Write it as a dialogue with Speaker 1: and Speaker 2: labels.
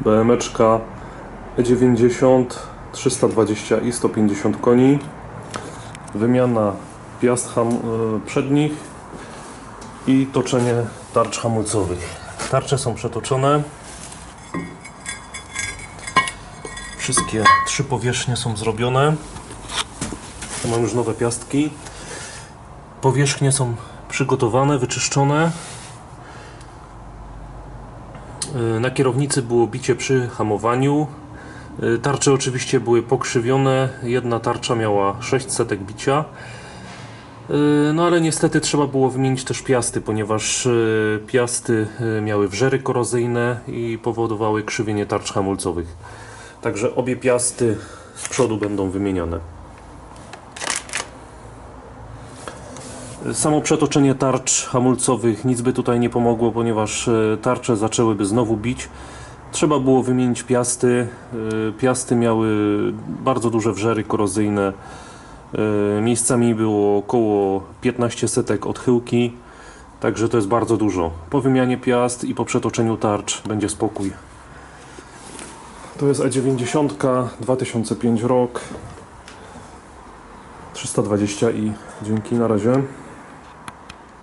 Speaker 1: BMeczka E90 320i 150 koni. Wymiana piast ham, y, przednich i toczenie tarcz hamulcowych. Tarcze są przetoczone. Wszystkie trzy powierzchnie są zrobione. Mam już nowe piastki. Powierzchnie są przygotowane, wyczyszczone. Na kierownicy było bicie przy hamowaniu. Tarcze oczywiście były pokrzywione. Jedna tarcza miała 6 setek bicia. No ale niestety trzeba było wymienić też piasty, ponieważ yy, piasty yy, miały wrzery korozyjne i powodowały krzywienie tarcz hamulcowych. Także obie piasty z przodu będą wymienione. Samo przetoczenie tarcz hamulcowych nic by tutaj nie pomogło, ponieważ e, tarcze zaczęłyby znowu bić. Trzeba było wymienić piasty. E, Piasty miały bardzo duże wrzery korozyjne. E, Miejscami było około 15 setek odchyłki, także to jest bardzo dużo. Po wymianie piast i po przetoczeniu tarcz będzie spokój. To jest E90, 2005 rok. 320 i dzięki na razie.